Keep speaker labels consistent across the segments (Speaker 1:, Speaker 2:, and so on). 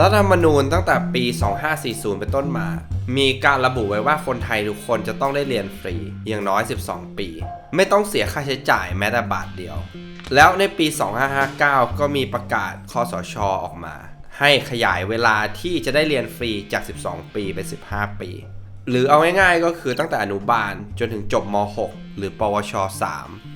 Speaker 1: รัฐธรรมนูญตั้งแต่ปี 2540 เป็นต้นมา มีการระบุไว้ว่าคนไทยทุกคนจะต้องได้เรียนฟรี อย่างน้อย 12 ปี ไม่ต้องเสียค่าใช้จ่ายแม้แต่บาทเดียว แล้วในปี 2559 ก็มีประกาศคอสชออกมา ให้ขยายเวลาที่จะได้เรียนฟรีจาก 12 ปีเป็น 15 ปี หรือเอาง่ายๆก็คือตั้งแต่อนุบาลจนถึงจบม .6 หรือ ปวช 3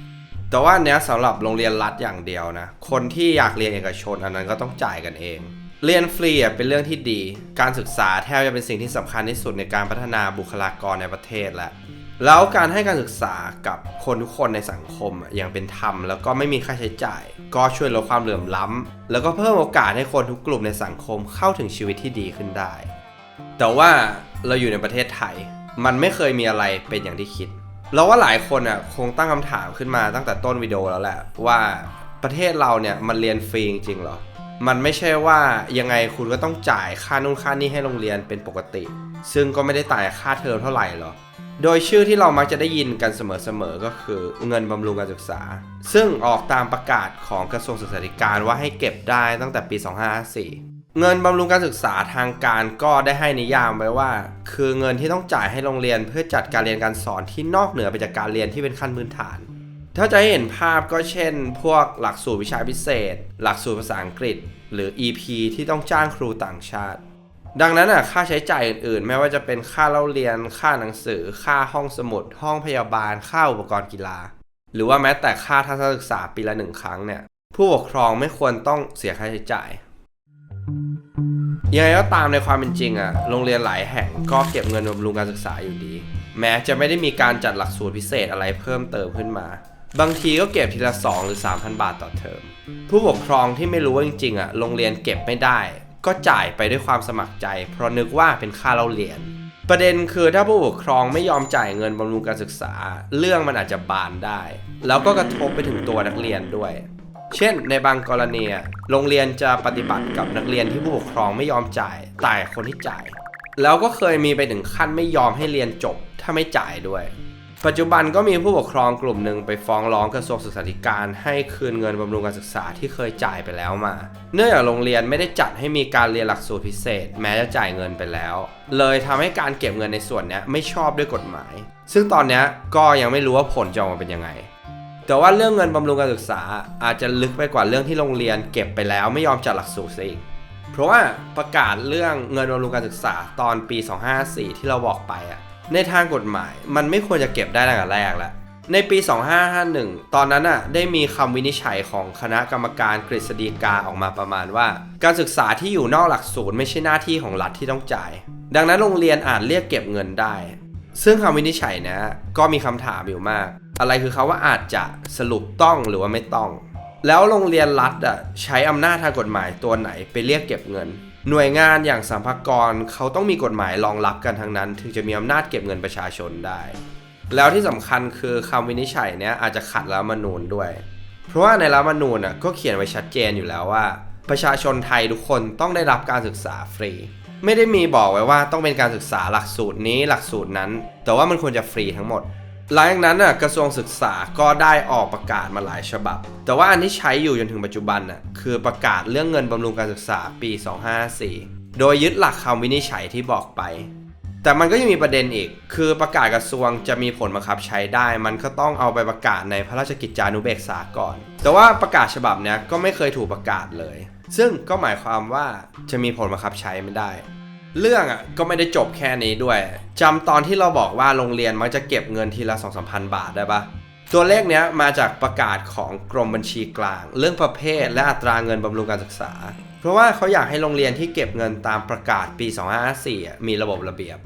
Speaker 1: แต่ว่าเนี้ยสำหรับโรงเรียนรัฐอย่างเดียวนะ คนที่อยากเรียนเอกชนอันนั้นก็ต้องจ่ายกันเอง เรียนฟรีอะเป็นเรื่องที่ดี การศึกษาแทบจะเป็นสิ่งที่สำคัญที่สุดในการพัฒนาบุคลากรในประเทศแล้วแล้วการให้การศึกษากับคนทุกคนในสังคมอะอย่างเป็นธรรม แล้วก็ไม่มีค่าใช้จ่าย ก็ช่วยลดความเหลื่อมล้ำแล้วก็เพิ่มโอกาสให้คนทุกกลุ่มในสังคมเข้าถึงชีวิตที่ดีขึ้นได้ แต่ว่าเราอยู่ในประเทศไทย มันไม่เคยมีอะไรเป็นอย่างที่คิด เราว่าหลายคนอะคงตั้งคำถามขึ้นมาตั้งแต่ต้นวิดีโอแล้วแหละ ว่าประเทศเราเนี่ยมันเรียนฟรีจริงๆเหรอ มันไม่ใช่ว่ายังไงคุณก็ต้องจ่ายค่านู่นค่านี่ให้โรงเรียนเป็นปกติ ซึ่งก็ไม่ได้ต่างจากค่าเทอมเท่าไหร่หรอกโดยชื่อที่เรามักจะได้ยินกันเสมอๆก็คือเงินบำรุงการศึกษา ซึ่งออกตามประกาศของกระทรวงศึกษาธิการว่าให้เก็บได้ตั้งแต่ปี 2554 เงินบำรุงการศึกษาทางการก็ได้ให้นิยามไว้ว่า คือเงินที่ต้องจ่ายให้โรงเรียนเพื่อจัดการเรียนการสอนที่นอกเหนือไปจากการเรียนที่เป็นขั้นพื้นฐาน ถ้าจะให้เห็นภาพก็เช่น พวกหลักสูตรวิชาพิเศษ หลักสูตรภาษาอังกฤษ หรือ EP ที่ต้องจ้างครูต่างชาติ ดังนั้นอะค่าใช้จ่ายอื่นๆ ไม่ว่าจะเป็นค่าเล่าเรียน ค่าหนังสือ ค่าห้องสมุด ห้องพยาบาล ค่าอุปกรณ์กีฬา หรือว่าแม้แต่ค่าทัศนศึกษาปีละหนึ่งครั้งเนี่ยผู้ปกครองไม่ควรต้องเสียค่าใช้จ่าย ยังไงก็ตามในความเป็นจริงอะโรงเรียนหลายแห่งก็เก็บเงินบำรุงการศึกษาอยู่ดี แม้จะไม่ได้มีการจัดหลักสูตรพิเศษอะไรเพิ่มเติมขึ้นมา บางทีก็เก็บทีละ 2 หรือ 3,000 บาทต่อเทอม ผู้ปกครองที่ไม่รู้ว่าจริงๆอะโรงเรียนเก็บไม่ได้ ก็จ่ายไปด้วยความสมัครใจ เพราะนึกว่าเป็นค่าเราเรียน ประเด็นคือถ้าผู้ปกครองไม่ยอมจ่ายเงินบำรุงการศึกษา เรื่องมันอาจจะบานได้ แล้วก็กระทบไปถึงตัวนักเรียนด้วย เช่น ในบางกรณีโรงเรียนจะปฏิบัติกับนักเรียนที่ผู้ปกครองไม่ยอมจ่ายแต่คนที่จ่าย แล้วก็เคยมีไปถึงขั้นไม่ยอมให้เรียนจบถ้าไม่จ่ายด้วย ปัจจุบันก็มีผู้ปกครองกลุ่มหนึ่งไปฟ้องร้องกระทรวงศึกษาธิการ ให้คืนเงินบำรุงการศึกษาที่เคยจ่ายไปแล้วมา เนื่องจากโรงเรียนไม่ได้จัดให้มีการเรียนหลักสูตรพิเศษ แม้จะจ่ายเงินไปแล้ว เลยทำให้การเก็บเงินในส่วนนี้ไม่ชอบด้วยกฎหมาย ซึ่งตอนนี้ก็ยังไม่รู้ว่าผลจะออกมาเป็นยังไง แต่ว่าเรื่องเงินบำรุงการศึกษาอาจจะลึกไปกว่าเรื่องที่โรงเรียนเก็บไปแล้วไม่ยอมจัดหลักสูตรซะอีกเพราะว่าประกาศเรื่องเงินบำรุงการศึกษาตอนปี 254 ที่เราบอกไปอะในทางกฎหมายมันไม่ควรจะเก็บได้ตั้งแต่แรกแล้วในปี 2551 ตอนนั้นอะได้มีคำวินิจฉัยของคณะกรรมการกฤษฎีกาออกมาประมาณว่า การศึกษาที่อยู่นอกหลักสูตรไม่ใช่หน้าที่ของรัฐที่ต้องจ่าย ดังนั้นโรงเรียนอาจเรียกเก็บเงินได้ ซึ่งคำวินิจฉัยนะก็มีคำถามอยู่มาก อะไรคือคาว่าอาจจะสรุปต้องหรือว่าไม่ต้อง แล้วโรงเรียนรัฐอะใช้อำนาจทางกฎหมายตัวไหนไปเรียกเก็บเงิน หน่วยงานอย่างสัมภากรเขาต้องมีกฎหมายรองรับกันทั้งนั้น ถึงจะมีอำนาจเก็บเงินประชาชนได้ แล้วที่สำคัญคือคำวินิจฉัยเนี้ยอาจจะขัดรัฐมนูญด้วย เพราะว่าในรัฐมนูญอะก็เขียนไว้ชัดเจนอยู่แล้วว่า ประชาชนไทยทุกคนต้องได้รับการศึกษาฟรีไม่ได้มีบอกไว้ว่าต้องเป็นการศึกษาหลักสูตรนี้หลักสูตรนั้น แต่ว่ามันควรจะฟรีทั้งหมด หลังจากนั้นน่ะกระทรวงศึกษาก็ได้ออกประกาศมาหลายฉบับ แต่ว่าอันที่ใช้อยู่จนถึงปัจจุบันน่ะคือประกาศเรื่องเงินบำรุงการศึกษาปี254 โดยยึดหลักคำวินิจฉัยที่บอกไป แต่มันก็ยังมีประเด็นอีก คือประกาศกระทรวงจะมีผลบังคับใช้ได้ มันก็ต้องเอาไปประกาศในพระราชกิจจานุเบกษาก่อน แต่ว่าประกาศฉบับนี้ก็ไม่เคยถูกประกาศเลย ซึ่งก็หมายความว่าจะมีผลบังคับใช้ไม่ได้ เรื่องอะก็ไม่ได้จบแค่นี้ด้วยจำตอนที่เราบอกว่าโรงเรียนมักจะเก็บเงินทีละ2 3 0 0 0บาทได้ปะตัวเลขเนี้ยมาจากประกาศของกรมบัญชีกลาง เรื่องประเภทและอัตราเงินบำรุงการศึกษา เพราะว่าเขาอยากให้โรงเรียนที่เก็บเงินตามประกาศปี 2554อ่มีระบบระเบียบ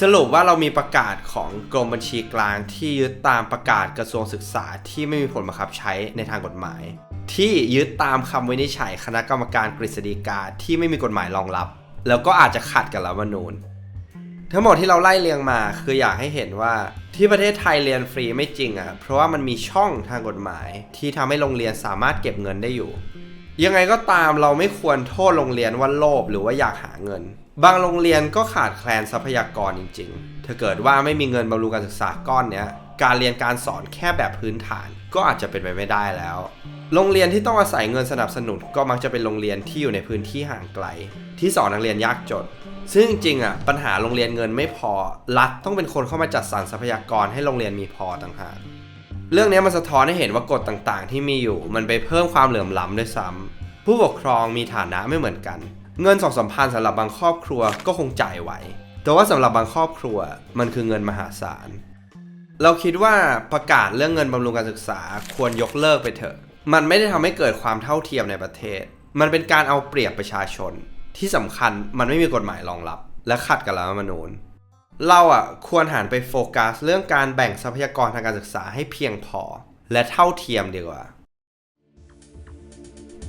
Speaker 1: สรุปว่าเรามีประกาศของกรมบัญชีกลางที่ยึดตามประกาศกระทรวงศึกษาที่ไม่มีผลบังคับใช้ในทางกฎหมาย ที่ยึดตามคำวินิจฉัยคณะกรรมการกฤษฎีกาที่ไม่มีกฎหมายรองรับ แล้วก็อาจจะขัดกับรัฐธรรมนูญ ทั้งหมดที่เราไล่เรียงมาคืออยากให้เห็นว่าที่ประเทศไทยเรียนฟรีไม่จริงอะ เพราะว่ามันมีช่องทางกฎหมาย ที่ทำให้โรงเรียนสามารถเก็บเงินได้อยู่ ยังไงก็ตามเราไม่ควรโทษโรงเรียนว่าโลภหรือว่าอยากหาเงิน บางโรงเรียนก็ขาดแคลนทรัพยากรจริง ๆ ถ้าเกิดว่าไม่มีเงินบำรุงการศึกษาก้อนเนี้ยการเรียนการสอนแค่แบบพื้นฐานก็อาจจะเป็นไปไม่ได้แล้ว โรงเรียนที่ต้องอาศัยเงินสนับสนุนก็มักจะเป็นโรงเรียนที่อยู่ในพื้นที่ห่างไกล ที่สอนนักเรียนยากจน ซึ่งจริงๆอะปัญหาโรงเรียนเงินไม่พอ รัฐต้องเป็นคนเข้ามาจัดสรรทรัพยากรให้โรงเรียนมีพอต่างหาก เรื่องนี้มันสะท้อนให้เห็นว่ากฎต่างๆ ที่มีอยู่ มันไปเพิ่มความเหลื่อมล้ำด้วยซ้ำผู้ปกครองมีฐานะไม่เหมือนกัน เงินสองสามพันสำหรับบางครอบครัวก็คงจ่ายไหว แต่ว่าสำหรับบางครอบครัวมันคือเงินมหาศาล เราคิดว่าประกาศเรื่องเงินบำรุงการศึกษาควรยกเลิกไปเถอะ มันไม่ได้ทำให้เกิดความเท่าเทียมในประเทศมันเป็นการเอาเปรียบประชาชน ที่สำคัญมันไม่มีกฎหมายรองรับ และขัดกับรัฐธรรมนูญ เราอะควรหันไปโฟกัสเรื่องการแบ่งทรัพยากรทางการศึกษาให้เพียงพอ และเท่าเทียมดีกว่า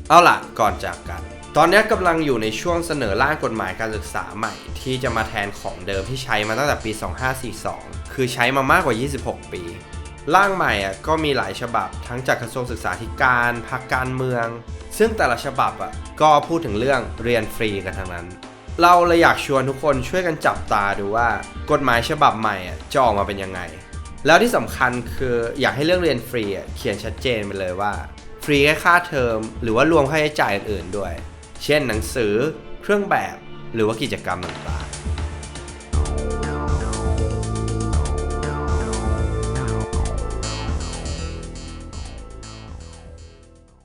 Speaker 1: เอาล่ะก่อนจากกัน ตอนนี้กำลังอยู่ในช่วงเสนอร่างกฎหมายการศึกษาใหม่ ที่จะมาแทนของเดิมที่ใช้มาตั้งแต่ปี 2542 คือใช้มามากกว่า 26 ปี ร่างใหม่อะก็มีหลายฉบับทั้งจากกระทรวงศึกษาธิการพรรคการเมือง ซึ่งแต่ละฉบับอะก็พูดถึงเรื่องเรียนฟรีกันทั้งนั้น เราเลยอยากชวนทุกคนช่วยกันจับตาดูว่ากฎหมายฉบับใหม่อะจะออกมาเป็นยังไง แล้วที่สำคัญคืออยากให้เรื่องเรียนฟรีอะเขียนชัดเจนไปเลยว่า ฟรีแค่ค่าเทอม หรือว่ารวมค่าใช้จ่ายอื่นๆด้วย เช่นหนังสือ เครื่องแบบ หรือว่ากิจกรรมต่าง